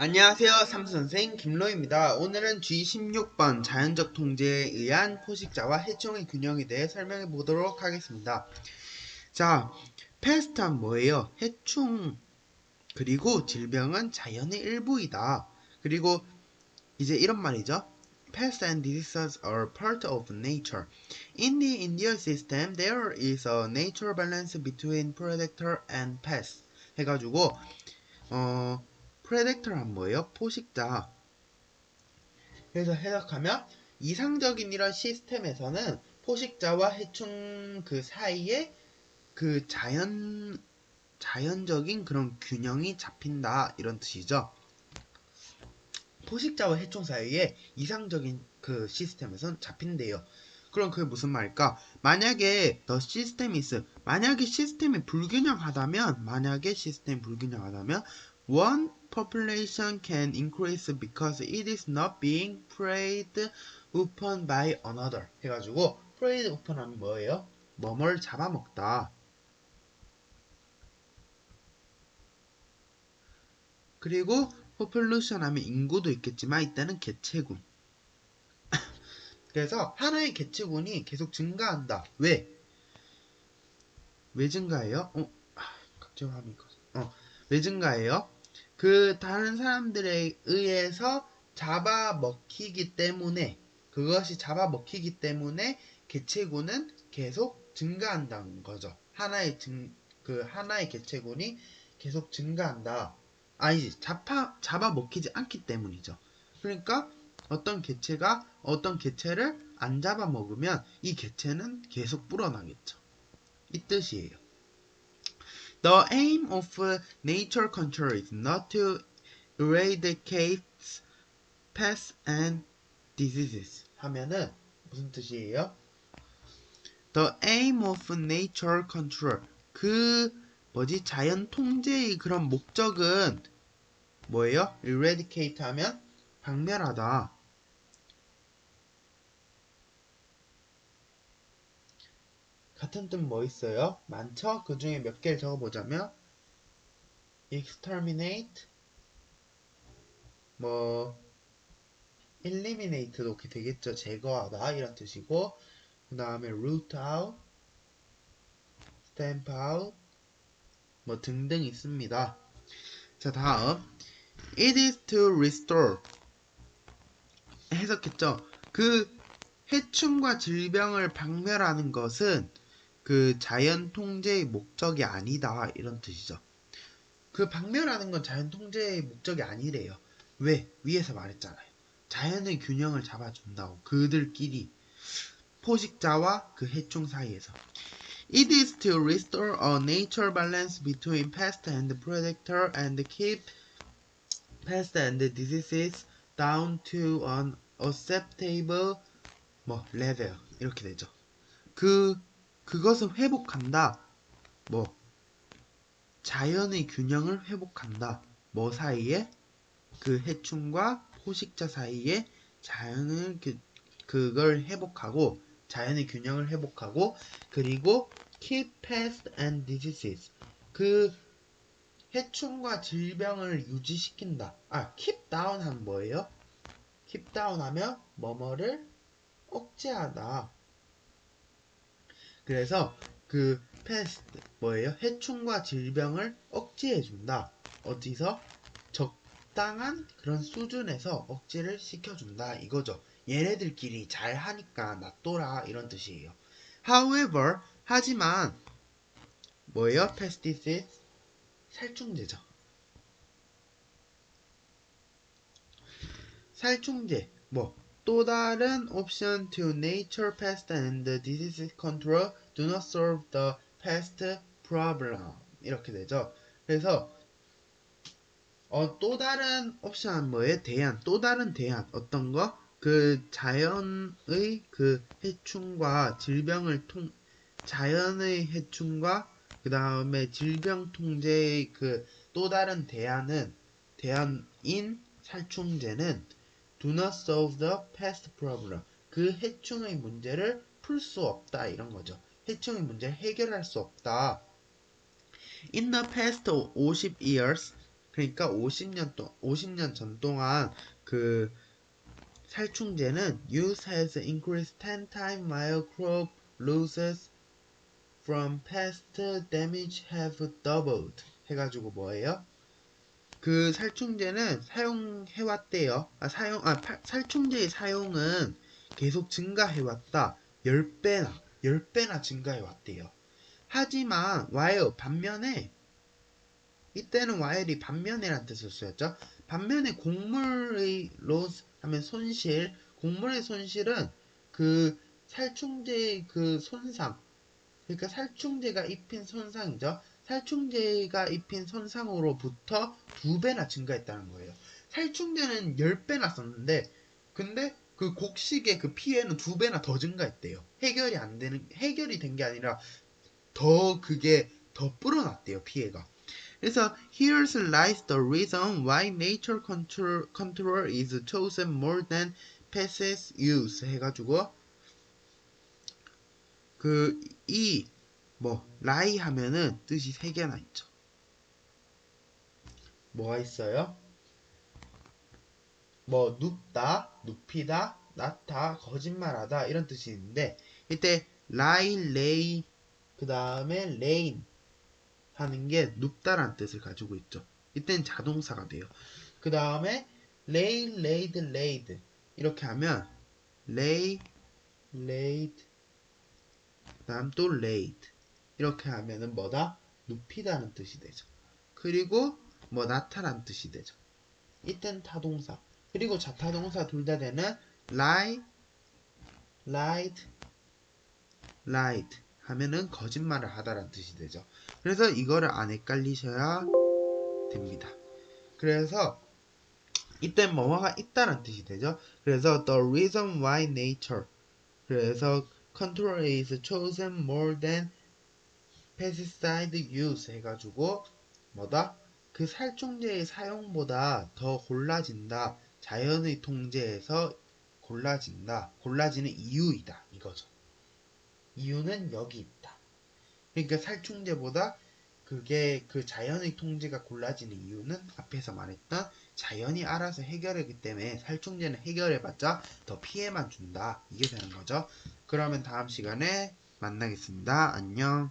안녕하세요. 삼선생 김로입니다. 오늘은 G16번 자연적 통제에 의한 포식자와 해충의 균형에 대해 설명해 보도록 하겠습니다. 자, 패스트는 뭐예요? 해충 그리고 질병은 자연의 일부이다. 그리고 이제 이런 말이죠. Pests and diseases are part of nature. In the Indian system, there is a natural balance between predator and pest. 해가지고 어 프레덱터란 뭐예요? 포식자. 그래서 해석하면 이상적인 이런 시스템에서는 포식자와 해충 그 사이에 그 자연 자연적인 그런 균형이 잡힌다 이런 뜻이죠. 포식자와 해충 사이에 이상적인 그 시스템에선 잡힌대요. 그럼 그게 무슨 말일까? 만약에 the system is 만약에 시스템이 불균형하다면 만약에 시스템이 불균형하다면 one population can increase because it is not being preyed upon by another 해가지고 preyed upon 하면 뭐예요? 뭐뭘 잡아먹다 그리고 population 하면 인구도 있겠지만 이때는 개체군 그래서 하나의 개체군이 계속 증가한다 왜? 왜 증가해요? 어? 아, 갑자기 화면이 커서 어, 왜 증가해요? 그 다른 사람들에 의해서 잡아먹히기 때문에 그것이 잡아먹히기 때문에 개체군은 계속 증가한다는 거죠. 하나의 증, 그 하나의 개체군이 계속 증가한다. 아니지, 잡아, 잡아먹히지 않기 때문이죠. 그러니까 어떤 개체가 어떤 개체를 안 잡아먹으면 이 개체는 계속 불어나겠죠. 이 뜻이에요. The aim of nature control is not to eradicate pests and diseases. 하면은 무슨 뜻이에요? The aim of nature control. 그 뭐지 자연 통제의 그런 목적은 뭐예요? eradicate 하면 박멸하다. 같은 뜻 뭐 있어요? 많죠? 그 중에 몇 개를 적어보자면 exterminate 뭐 eliminate도 이렇게 되겠죠. 제거하다 이런 뜻이고 그 다음에 root out, stamp out 뭐 등등 있습니다. 자 다음 it is to restore 해석했죠. 그 해충과 질병을 박멸하는 것은 그 자연 통제의 목적이 아니다 이런 뜻이죠. 그 박멸하는 건 자연 통제의 목적이 아니래요. 왜? 위에서 말했잖아요. 자연의 균형을 잡아준다고 그들끼리 포식자와 그 해충 사이에서 It is to restore a natural balance between pest and predator and keep pest and diseases down to an acceptable 뭐 level 이렇게 되죠. 그 그것을 회복한다. 뭐 자연의 균형을 회복한다. 뭐 사이에 그 해충과 포식자 사이에 자연을 그, 그걸 회복하고 자연의 균형을 회복하고 그리고 keep pest and diseases 그 해충과 질병을 유지시킨다. 아, keep down 하면 뭐예요? keep down 하면 뭐뭐를 억제하다. 그래서 그 패스트 뭐예요? 해충과 질병을 억제해 준다. 어디서 적당한 그런 수준에서 억제를 시켜 준다 이거죠. 얘네들끼리 잘 하니까 놔둬라 이런 뜻이에요. However, 하지만 뭐예요? pesticide 살충제죠. 살충제 뭐 또 다른 option to nature pest and disease control do not solve the pest problem 이렇게 되죠. 그래서 어, 또 다른 옵션 뭐에 대한 또 다른 대안 어떤 거? 그 자연의 그 해충과 질병을 통 자연의 해충과 그 다음에 질병 통제의 그 또 다른 대안은 대안인 살충제는 do not solve the pest problem. 그 해충의 문제를 풀 수 없다 이런 거죠. 해충의 문제를 해결할 수 없다. In the past 50 years 그러니까 50년 동 50년 전 동안 그 살충제는 use has increased 10 times while crop losses from pest damage have doubled 해가지고 뭐예요? 그 살충제는 사용해왔대요. 아, 사용, 아, 파- 살충제의 사용은 계속 증가해왔다. 10배나, 10배나 증가해 왔대요. 하지만, while, 반면에, 이때는 while이 반면에란 뜻을 쓰였죠. 반면에 곡물의 loss 하면 손실, 곡물의 손실은 그 살충제의 그 손상, 그러니까 살충제가 입힌 손상이죠. 살충제가 입힌 손상으로부터 두 배나 증가했다는 거예요. 살충제는 10배나 썼는데, 근데 그 곡식의 그 피해는 두 배나 더 증가했대요. 해결이 안 되는, 해결이 된 게 아니라 더 그게 더 불어났대요, 피해가. 그래서 here's lies the reason why nature control, control is chosen more than pests use 해가지고 그 이 뭐 라이 하면은 뜻이 세 개나 있죠. 뭐가 있어요? 뭐 눕다, 눕히다, 낳다, 거짓말하다 이런 뜻이 있는데 이때 라이, 레이 그 다음에 레인 하는 게 눕다란 뜻을 가지고 있죠. 이때는 자동사가 돼요. 그 다음에 레이, 레이드, 레이드 이렇게 하면 레이, 레이드 다음 또 laid 이렇게 하면은 뭐다? 눕히다는 뜻이 되죠. 그리고 뭐 나타난 뜻이 되죠. 이땐 타동사 그리고 자타 동사 둘 다 되는 lie, lied, lied 하면은 거짓말을 하다라는 뜻이 되죠. 그래서 이거를 안 헷갈리셔야 됩니다. 그래서 이땐 뭐뭐가 있다는 뜻이 되죠. 그래서 the reason why nature 그래서 control is chosen more than pesticide use 해가지고 뭐다? 그 살충제의 사용보다 더 골라진다. 자연의 통제에서 골라진다. 골라지는 이유이다. 이거죠. 이유는 여기 있다. 그러니까 살충제보다 그게 그 자연의 통제가 골라지는 이유는 앞에서 말했던 자연이 알아서 해결하기 때문에 살충제는 해결해봤자 더 피해만 준다. 이게 되는 거죠. 그러면 다음 시간에 만나겠습니다. 안녕.